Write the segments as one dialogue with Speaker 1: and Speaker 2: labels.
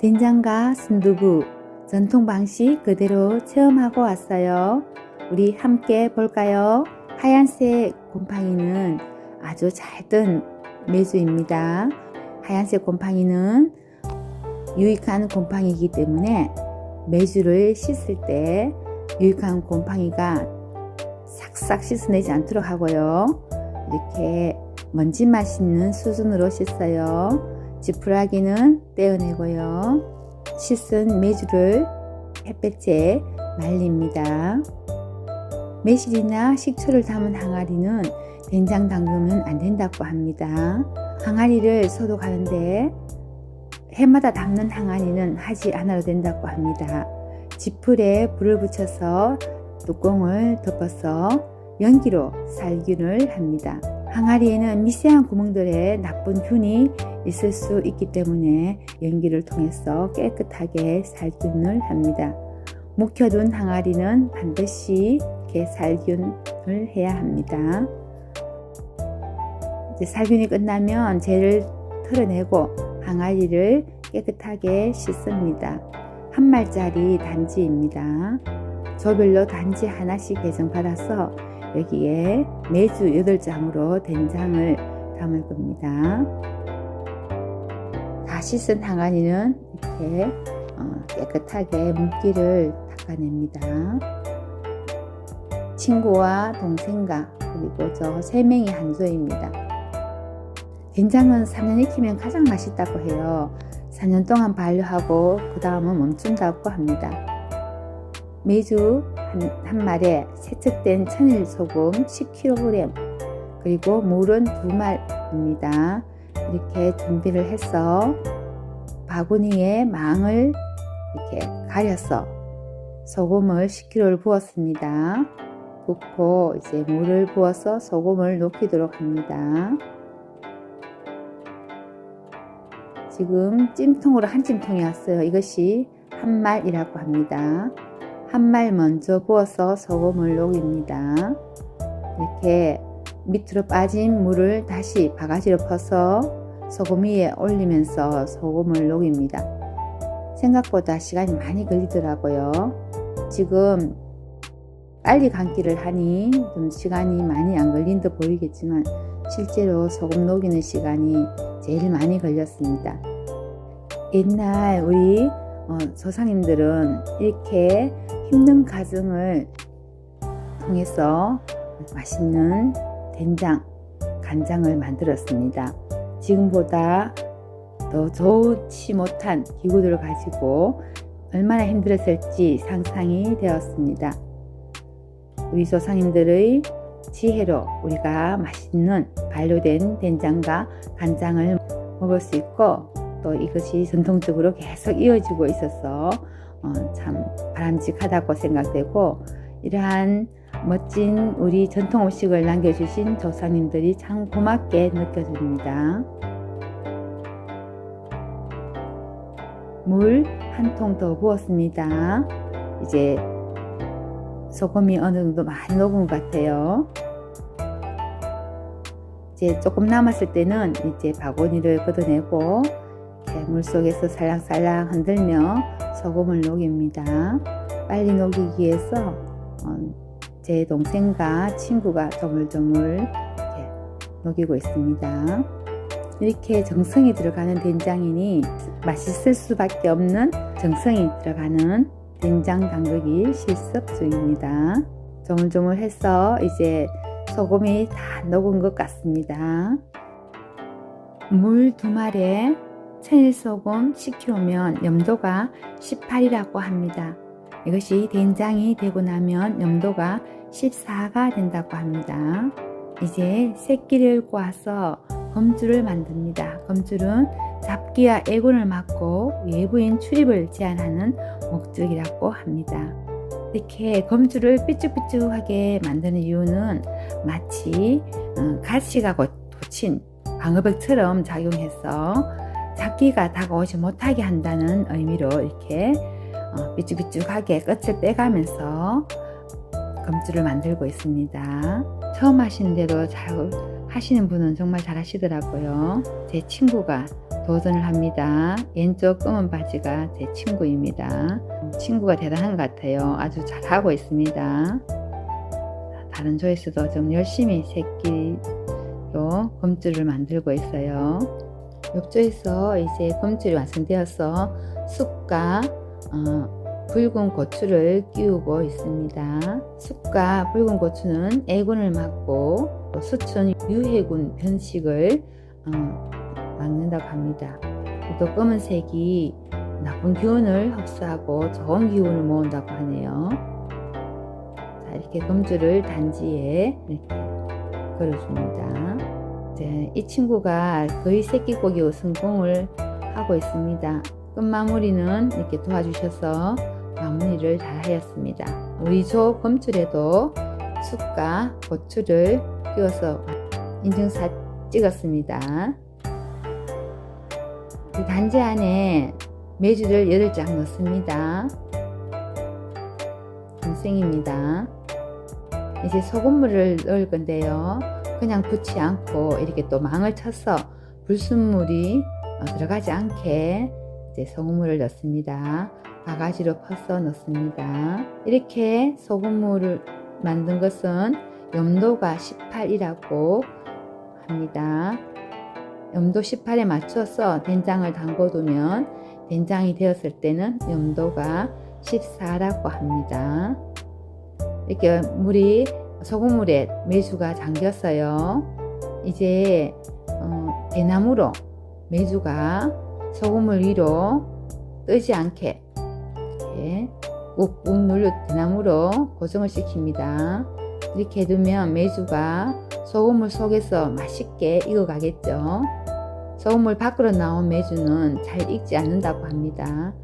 Speaker 1: 된장과 순두부 전통 방식 그대로 체험하고 왔어요. 우리 함께 볼까요? 하얀색 곰팡이는 아주 잘뜬 메주입니다. 하얀색 곰팡이는 유익한 곰팡이이기 때문에 메주를 씻을 때 유익한 곰팡이가 싹싹 씻어내지 않도록 하고요. 이렇게 먼지 맛있는 수준으로 씻어요. 지푸라기는 떼어내고요. 씻은 메주를 햇볕에 말립니다. 매실이나 식초를 담은 항아리는 된장 담그면 안 된다고 합니다. 항아리를 소독하는데 해마다 담는 항아리는 하지 않아도 된다고 합니다. 지풀에 불을 붙여서 뚜껑을 덮어서 연기로 살균을 합니다. 항아리에는 미세한 구멍들에 나쁜 균이 있을 수 있기 때문에 연기를 통해서 깨끗하게 살균을 합니다. 묵혀둔 항아리는 반드시 이렇게 살균을 해야 합니다. 이제 살균이 끝나면 재를 털어내고 항아리를 깨끗하게 씻습니다. 한 말짜리 단지입니다. 조별로 단지 하나씩 배정받아서 여기에 매주 8장으로 된장을 담을 겁니다. 다 씻은 항아리는 이렇게 어, 깨끗하게 물기를 닦아냅니다. 친구와 동생과 그리고 저 세 명이 한 조입니다. 된장은 3년 익히면 가장 맛있다고 해요. 4년 동안 반려하고 그 다음은 멈춘다고 합니다. 매주 한, 한 말에 세척된 천일 소금 10kg 그리고 물은 두 말입니다. 이렇게 준비를 해서 바구니에 망을 이렇게 가려서 소금을 10kg를 부었습니다. 붓고 이제 물을 부어서 소금을 녹이도록 합니다. 지금 찜통으로 한 찜통이 왔어요. 이것이 한 말이라고 합니다. 한 말 먼저 부어서 소금을 녹입니다. 이렇게 밑으로 빠진 물을 다시 바가지로 퍼서 소금 위에 올리면서 소금을 녹입니다. 생각보다 시간이 많이 걸리더라고요. 지금 빨리 감기를 하니 좀 시간이 많이 안 걸린 듯 보이겠지만 실제로 소금 녹이는 시간이 제일 많이 걸렸습니다. 옛날 우리 어, 조상님들은 이렇게 힘든 가정을 통해서 맛있는 된장, 간장을 만들었습니다. 지금보다 더 좋지 못한 기구들을 가지고 얼마나 힘들었을지 상상이 되었습니다. 우리 조상님들의 지혜로 우리가 맛있는 발효된 된장과 간장을 먹을 수 있고 또 이것이 전통적으로 계속 이어지고 있어서 어, 참 바람직하다고 생각되고 이러한 멋진 우리 전통 음식을 남겨주신 조상님들이 참 고맙게 느껴집니다. 물 한 통 더 부었습니다. 이제 소금이 어느 정도 많이 녹은 것 같아요. 이제 조금 남았을 때는 이제 바구니를 걷어내고 물 속에서 살랑살랑 흔들며 소금을 녹입니다. 빨리 녹이기 위해서 제 동생과 친구가 조물조물 이렇게 녹이고 있습니다. 이렇게 정성이 들어가는 된장이니 맛있을 수밖에 없는 정성이 들어가는 된장 담그기 실습 중입니다. 조물조물해서 이제 소금이 다 녹은 것 같습니다. 물 두 말에 천일소금 10kg면 염도가 18이라고 합니다. 이것이 된장이 되고 나면 염도가 14가 된다고 합니다. 이제 새끼를 꼬아서 검줄을 만듭니다. 검줄은 잡기와 애군을 막고 외부인 출입을 제한하는 목적이라고 합니다. 이렇게 검줄을 삐쭉삐쭉하게 만드는 이유는 마치 어, 가시가 돋친 방어벽처럼 작용해서 잡기가 다가오지 못하게 한다는 의미로 이렇게 어, 삐쭉삐쭉하게 끝을 빼가면서 검줄을 만들고 있습니다. 처음 하시는 대로 잘 하시는 분은 정말 잘 하시더라고요. 제 친구가 도전을 합니다. 왼쪽 검은 바지가 제 친구입니다. 친구가 대단한 것 같아요. 아주 잘하고 있습니다. 다른 조회수도 좀 열심히 새끼로 검줄을 만들고 있어요. 욕조에서 이제 검줄이 완성되어서 쑥과 어, 붉은 고추를 끼우고 있습니다. 쑥과 붉은 고추는 애군을 막고 또 수천 유해군 변식을 어, 막는다고 합니다. 또 검은색이 나쁜 기운을 흡수하고 좋은 기운을 모은다고 하네요. 자, 이렇게 검주를 단지에 이렇게 걸어줍니다. 이제 이 친구가 거의 새끼고기 성공을 하고 있습니다. 끝마무리는 이렇게 도와주셔서 마무리를 잘 하였습니다. 우리 조 검줄에도 쑥과 고추를 끼워서 인증샷 찍었습니다. 그 단지 안에 메주를 8장 넣습니다. 인생입니다. 이제 소금물을 넣을 건데요. 그냥 붓지 않고 이렇게 또 망을 쳐서 불순물이 어, 들어가지 않게 이제 소금물을 넣습니다. 바가지로 퍼서 넣습니다. 이렇게 소금물을 만든 것은 염도가 18이라고 합니다. 염도 18에 맞춰서 된장을 담궈두면 된장이 되었을 때는 염도가 14라고 합니다. 이렇게 물이 소금물에 메주가 잠겼어요. 이제 어, 대나무로 메주가 소금물 위로 뜨지 않게 꾹꾹 눌러 대나무로 고정을 시킵니다. 이렇게 해두면 메주가 소금물 속에서 맛있게 익어가겠죠. 소금물 밖으로 나온 메주는 잘 익지 않는다고 합니다.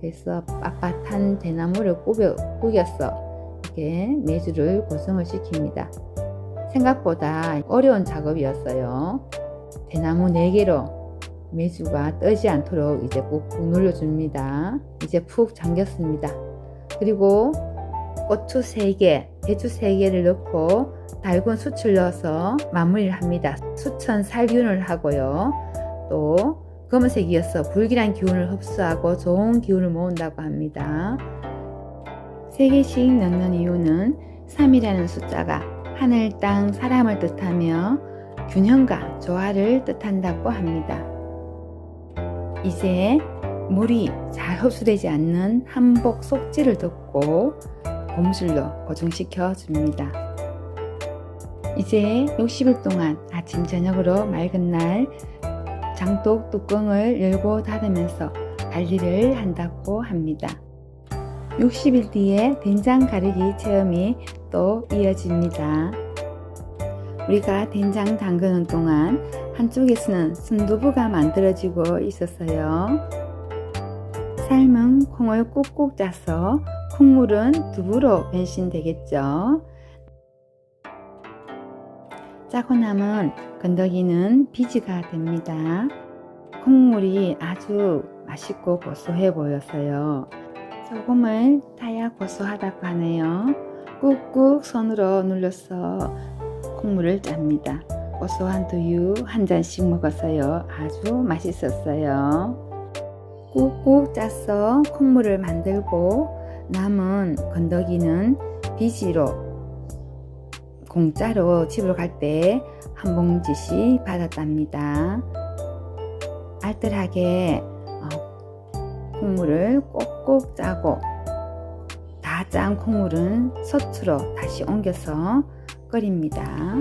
Speaker 1: 그래서 빳빳한 대나무를 꾸겨, 꾸겨서 이렇게 메주를 고정을 시킵니다. 생각보다 어려운 작업이었어요. 대나무 4개로 메주가 떠지 않도록 이제 꾹꾹 눌러줍니다. 이제 푹 잠겼습니다. 그리고 고추 3개, 배추 3개를 넣고 달군 수출 넣어서 마무리를 합니다. 수천 살균을 하고요. 또 검은색이어서 불길한 기운을 흡수하고 좋은 기운을 모은다고 합니다. 3개씩 넣는 이유는 3이라는 숫자가 하늘, 땅, 사람을 뜻하며 균형과 조화를 뜻한다고 합니다. 이제 물이 잘 흡수되지 않는 한복 속지를 덮고 고무줄로 고정시켜 줍니다. 이제 60일 동안 아침 저녁으로 맑은 날 장독 뚜껑을 열고 닫으면서 관리를 한다고 합니다. 60일 뒤에 된장 가르기 체험이 또 이어집니다. 우리가 된장 담그는 동안 한쪽에서는 순두부가 만들어지고 있었어요. 삶은 콩을 꾹꾹 짜서 콩물은 두부로 변신되겠죠. 짜고 남은 건더기는 비지가 됩니다. 콩물이 아주 맛있고 고소해 보였어요. 소금을 타야 고소하다고 하네요. 꾹꾹 손으로 눌러서 콩물을 짭니다. 고소한 두유 한 잔씩 먹었어요. 아주 맛있었어요. 꾹꾹 짜서 콩물을 만들고 남은 건더기는 비지로 공짜로 집으로 갈 때 한 봉지씩 받았답니다. 알뜰하게 어, 콩물을 꼭꼭 짜고 다 짠 콩물은 솥으로 다시 옮겨서 끓입니다.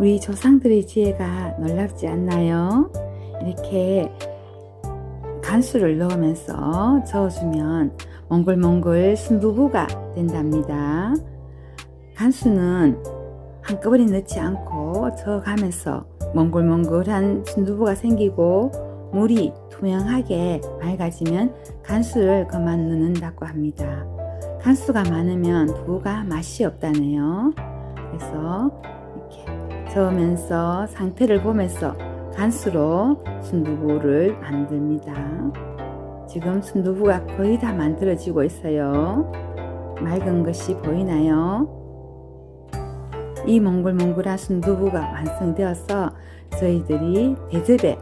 Speaker 1: 우리 조상들의 지혜가 놀랍지 않나요? 이렇게 간수를 넣으면서 저어주면 몽글몽글 순두부가 된답니다. 간수는 한꺼번에 넣지 않고 저어가면서 몽글몽글한 순두부가 생기고 물이 투명하게 맑아지면 간수를 그만 넣는다고 합니다. 간수가 많으면 두부가 맛이 없다네요. 그래서 저으면서 상태를 보면서 간수로 순두부를 만듭니다. 지금 순두부가 거의 다 만들어지고 있어요. 맑은 것이 보이나요? 이 몽글몽글한 순두부가 완성되어서 저희들이 대접에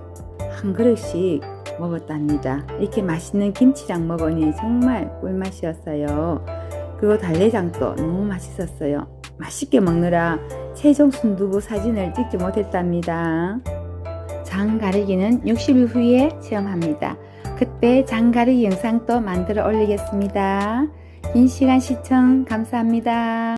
Speaker 1: 한 그릇씩 먹었답니다. 이렇게 맛있는 김치랑 먹으니 정말 꿀맛이었어요. 그리고 달래장도 너무 맛있었어요. 맛있게 먹느라 최종 순두부 사진을 찍지 못했답니다. 장 가리기는 60일 후에 체험합니다. 그때 장 가리기 영상도 만들어 올리겠습니다. 긴 시간 시청 감사합니다.